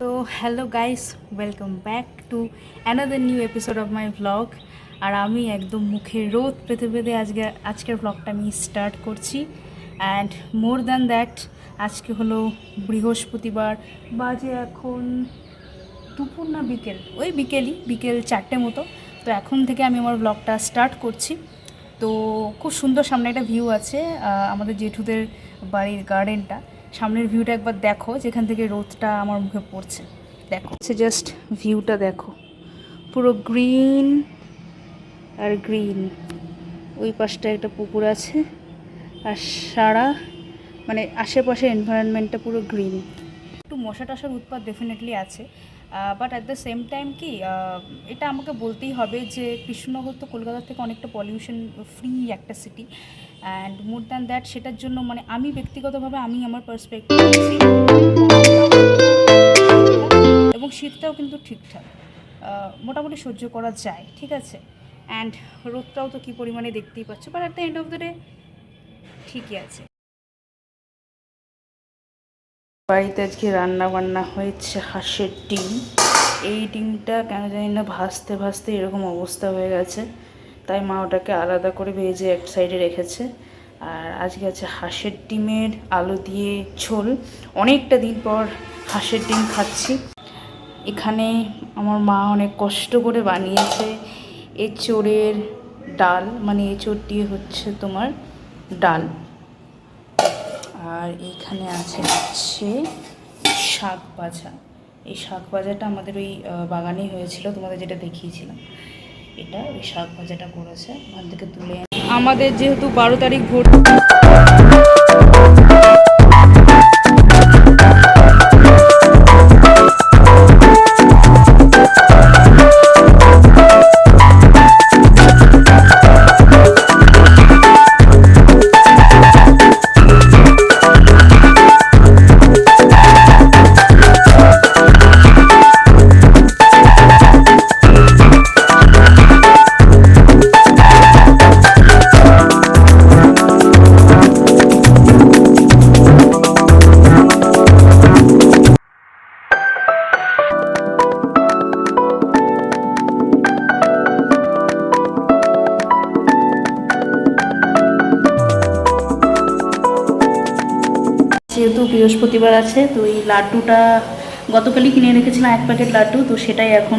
তো hello guys welcome back to another new episode of my blog আর আমি একদম মুখে রোদ পেতে পেতে আজকে, আজকের ব্লগটা আমি স্টার্ট করছি। অ্যান্ড মোর দ্যান দ্যাট আজকে হলো বৃহস্পতিবার। বাজে এখন দুপুর না বিকেল? ওই বিকেলই, বিকেল চারটে মতো। তো এখন থেকে আমি আমার ব্লগটা স্টার্ট করছি। তো খুব সুন্দর সামনে একটা ভিউ আছে আমাদের জেঠুদের বাড়ির গার্ডেনটা সামনের ভিউটা একবার দেখো, যেখান থেকে রোদটা আমার মুখে পড়ছে। দেখো, সে জাস্ট ভিউটা দেখো। পুরো গ্রিন আর গ্রিন ওই পাশটা একটা পুকুর আছে, আর সারা মানে আশেপাশে এনভায়রনমেন্টটা পুরো গ্রিন একটু মশা টশার উৎপাত ডেফিনেটলি আছে। But at the same time কি এটা আমাকে বলতেই হবে যে কৃষ্ণনগর তো কলকাতা থেকে অনেকটা পলিউশন ফ্রি একটা city and more than that সেটার জন্য মানে আমি ব্যক্তিগতভাবে আমি আমার পার্সপেক্টিভ এবং শীতটাও কিন্তু ঠিকঠাক। মোটামুটি সহ্য করা যায়, ঠিক আছে? অ্যান্ড রোদটাও তো কী পরিমাণে দেখতেই পাচ্ছ but at the end of the day ঠিকই আছে। বাড়িতে আজকে রান্না বান্না হয়েছে হাঁসের ডিম। এই ডিমটা কেন জানি না ভাজতে ভাজতে এরকম অবস্থা হয়ে গেছে। তাই মা ওটাকে আলাদা করে ভেজে এক সাইডে রেখেছে। আর আজকে আছে হাঁসের ডিমের আলু দিয়ে ঝোল। অনেকটা দিন পর হাঁসের ডিম খাচ্ছি। এখানে আমার মা অনেক কষ্ট করে বানিয়েছে এঁচোড়ের ডাল। মানে এঁচোড় দিয়ে হচ্ছে তোমার ডাল। আর এইখানে আছে হচ্ছে শাক ভাজা। এই শাক ভাজাটা আমাদের ওই বাগানেই হয়েছিল, তোমাদের যেটা দেখিয়েছিলাম। এটা ওই শাক ভাজাটা করেছে, ওখান থেকে তুলে আমাদের যেহেতু বারো তারিখ ভোট যেহেতু বৃহস্পতিবার আছে, তো এই লাড্ডুটা গতকালই কিনে রেখেছিলাম, এক প্যাকেট লাড্ডু, তো সেটাই এখন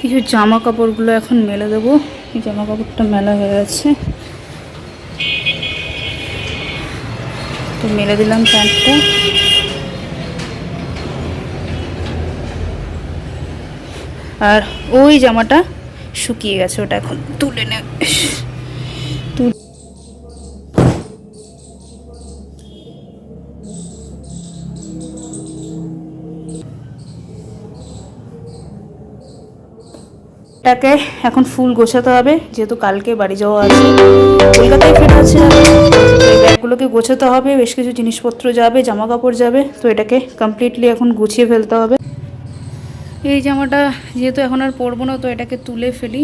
কিছু জামা কাপড়গুলো এখন মেলে দেবো। এই জামা কাপড়টা মেলা হয়ে গেছে। তো মেলে দিলাম প্যান্টটা। আর ওই জামাটা শুকিয়ে গেছে, ওটা এখন তুলে নে এটাকে এখন ফুল গোছাতে হবে, যেহেতু কালকে বাড়ি যাওয়া আছে। কলকাতায় ফেরা আছে। এই ব্যাগগুলোকে গোছাতে হবে, বেশ কিছু জিনিসপত্র যাবে জামা কাপড় যাবে, তো এটাকে কমপ্লিটলি এখন গুছিয়ে ফেলতে হবে। এই জামাটা যেহেতু এখন আর পরবো না, তো এটাকে তুলে ফেলি।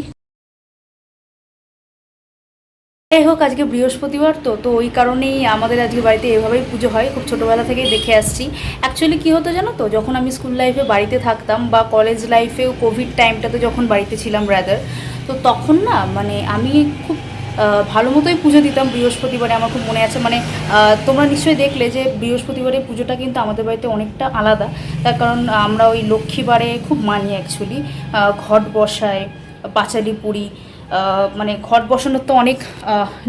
যাই হোক, আজকে বৃহস্পতিবার তো তো ওই কারণেই আমাদের আজকে বাড়িতে এভাবেই পুজো হয়। খুব ছোটোবেলা থেকেই দেখে আসছি। অ্যাকচুয়ালি কী হতো জানো তো, যখন আমি স্কুল লাইফে বাড়িতে থাকতাম বা কলেজ লাইফেও কোভিড টাইমটাতে যখন বাড়িতে ছিলাম ব্রাদার তো তখন না মানে আমি খুব ভালো মতোই পুজো দিতাম বৃহস্পতিবারে, আমার খুব মনে আছে। মানে তোমরা নিশ্চয়ই দেখলে যে বৃহস্পতিবারে পুজোটা কিন্তু আমাদের বাড়িতে অনেকটা আলাদা। তার কারণ আমরা ওই লক্ষ্মীবারে খুব মানি অ্যাকচুয়ালি ঘট বসায়, পাঁচালি পুরি মানে ঘট বসানোর তো অনেক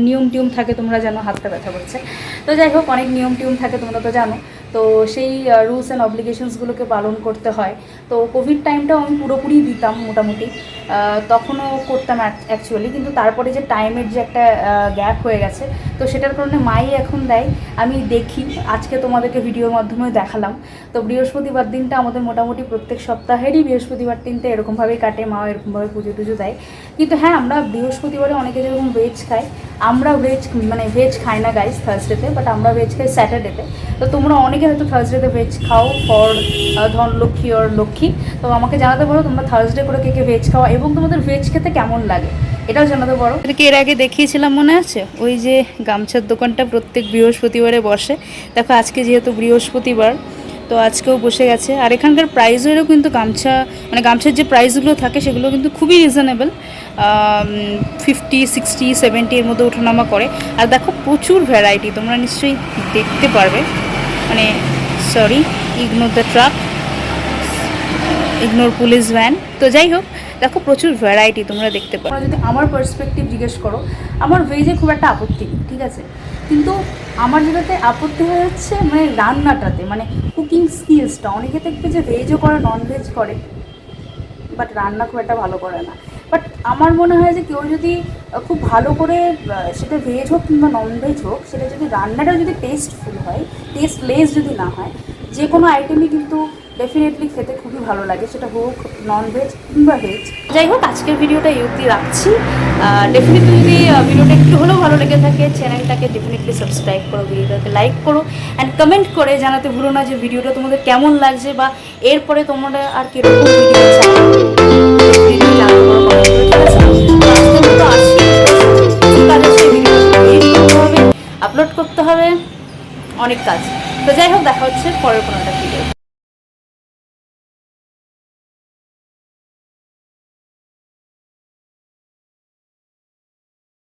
নিয়ম টিয়ম থাকে, তোমরা জানো, হাতটা ব্যথা করছে। তো যাই হোক, অনেক নিয়ম টিয়ম থাকে, তোমরা তো জানো। তো সেই রুলস অ্যান্ড অব্লিগেশনসগুলোকে পালন করতে হয়। তো কোভিড টাইমটাও আমি পুরোপুরি দিতাম মোটামুটি। তখনও করতাম অ্যাকচুয়ালি কিন্তু তারপরে যে টাইমের যে একটা গ্যাপ হয়ে গেছে, তো সেটার কারণে মাই এখন দেয়। আমি দেখি, আজকে তোমাদেরকে ভিডিওর মাধ্যমে দেখালাম। তো বৃহস্পতিবার দিনটা আমাদের মোটামুটি প্রত্যেক সপ্তাহেরই বৃহস্পতিবার দিনটা এরকমভাবেই কাটে মা এরকমভাবে পুজো টুজো দেয়। কিন্তু হ্যাঁ আমরা বৃহস্পতিবারে অনেকে যেরকম ভেজ খাই আমরা ভেজ মানে ভেজ খাই না গাইস থার্সডেতে বাট আমরা ভেজ খাই স্যাটারডেতে তো তোমরা অনেকে হয়তো থার্সডেতে ভেজ খাও ফর ধন লক্ষ্মী ওর লক্ষ্মী। তো আমাকে জানাতে পারো তোমরা থার্সডে করে কে কে ভেজ খাও এবং তোমাদের ভেজ খেতে কেমন লাগে, এটাও জানাতে পারো। এটাকে এর আগে দেখিয়েছিলাম মনে আছে? ওই যে গামছার দোকানটা প্রত্যেক বৃহস্পতিবারে বসে। দেখো আজকে যেহেতু বৃহস্পতিবার, তো আজকেও বসে গেছে। আর এখানকার প্রাইসেরও কিন্তু গামছা মানে গামছার যে প্রাইসগুলো থাকে সেগুলো কিন্তু খুবই রিজনেবল ফিফটি সিক্সটি সেভেন্টি এর মধ্যে ওঠানামা করে। আর দেখো প্রচুর ভ্যারাইটি তোমরা নিশ্চয়ই দেখতে পারবে। মানে sorry ignore the truck ignore police van তো যাই হোক, দেখো প্রচুর ভ্যারাইটি তোমরা দেখতে পারো। যদি আমার পার্সপেক্টিভ জিজ্ঞেস করো, আমার ভেজে খুব একটা আপত্তি ঠিক আছে? কিন্তু আমার যেটাতে আপত্তি হয়ে যাচ্ছে মানে রান্নাটাতে মানে কুকিং স্কিলসটা অনেকে দেখবে যে ভেজও করে নন ভেজ করে বাট রান্না খুব একটা ভালো করে না। বাট আমার মনে হয় যে কেউ যদি খুব ভালো করে সেটা ভেজ হোক কিংবা নন ভেজ হোক, সেটা যদি রান্নাটা যদি টেস্টফুল হয় টেস্টলেস যদি না হয়, যে কোনো আইটেমই কিন্তু ডেফিনেটলি খেতে খুবই ভালো লাগে, সেটা হোক নন ভেজ কিংবা ভেজ যাই হোক, আজকের ভিডিওটা এই অবধি রাখছি। ডেফিনেটলি যদি ভিডিওটা একটু হলেও ভালো লেগে থাকে চ্যানেলটাকে ডেফিনেটলি সাবস্ক্রাইব করো ভিডিওটাকে লাইক করো অ্যান্ড কমেন্ট করে জানাতে ভুলো না যে ভিডিওটা তোমাদের কেমন লাগছে বা এরপরে তোমরা আর কীরকম ভিডিও আপলোড করতে হবে। অনেক কাজ। তো যাই হোক দেখা হচ্ছে পরের কোনো একটা ভিডিও